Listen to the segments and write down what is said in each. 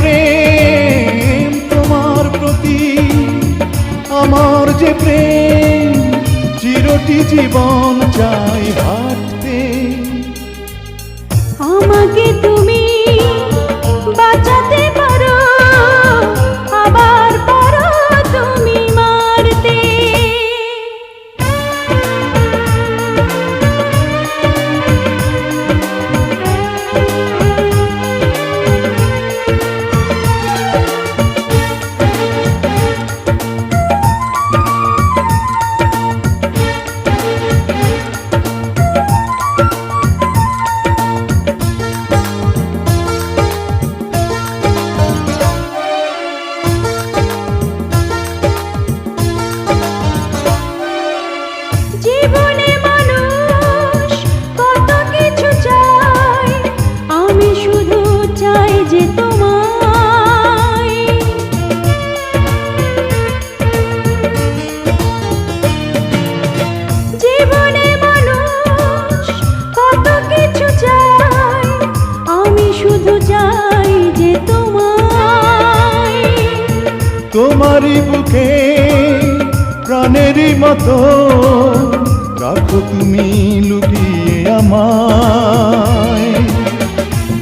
প্রেম তোমার প্রতি আমার যে প্রেম চিরটি জীবন চাই হাত তোমারই বুকে প্রাণেরই মতো রাখো তুমি লুকিয়ে আমায়।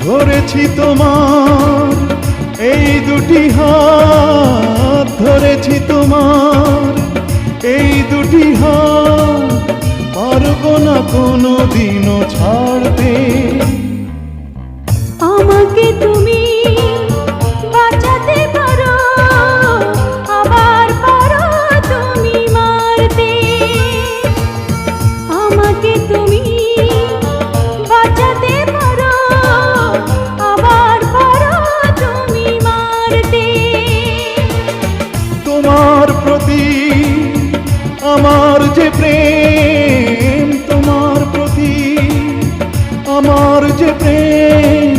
ধরেছি তোমার এই দুটি হাত, ধরেছি তোমার এই দুটি হাত। পারব না কোনো দিনও ছাড়তে। আমাকে তুমি তোমার প্রতি আমার যে প্রেম, তোমার প্রতি আমার যে প্রেম,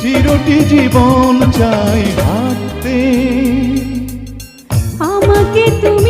চিরটি জীবন চাই ভাবতে। আমাকে তুমি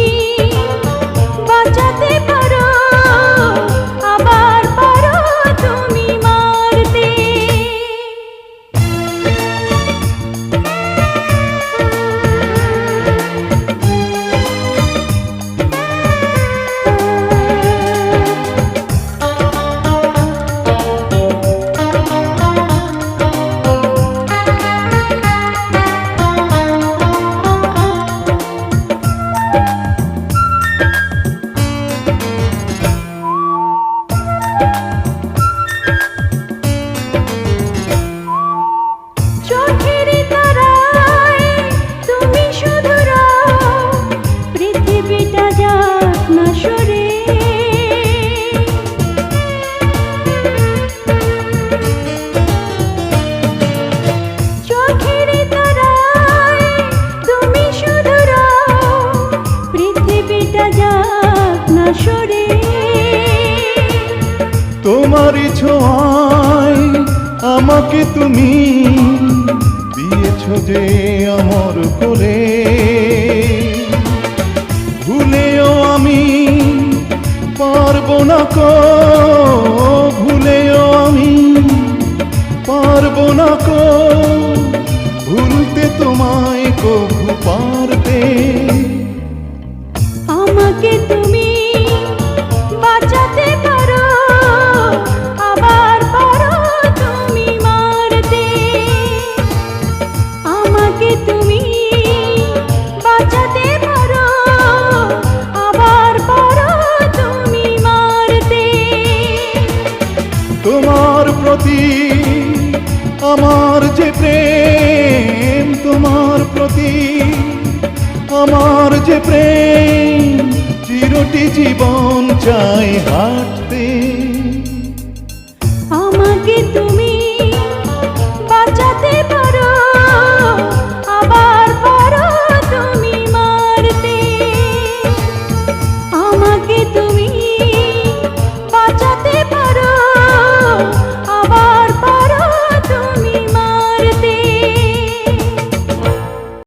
আমাকে তুমি দিয়েছ যে আমার করে ভুলেও আমি পারব না কো, ভুলেও আমি পারব না কো। ভুলতে তোমায় কভু পারতে যে প্রেম তোমার প্রতি। আমার যে প্রেম চিরটি জীবন চাই হাঁটতে।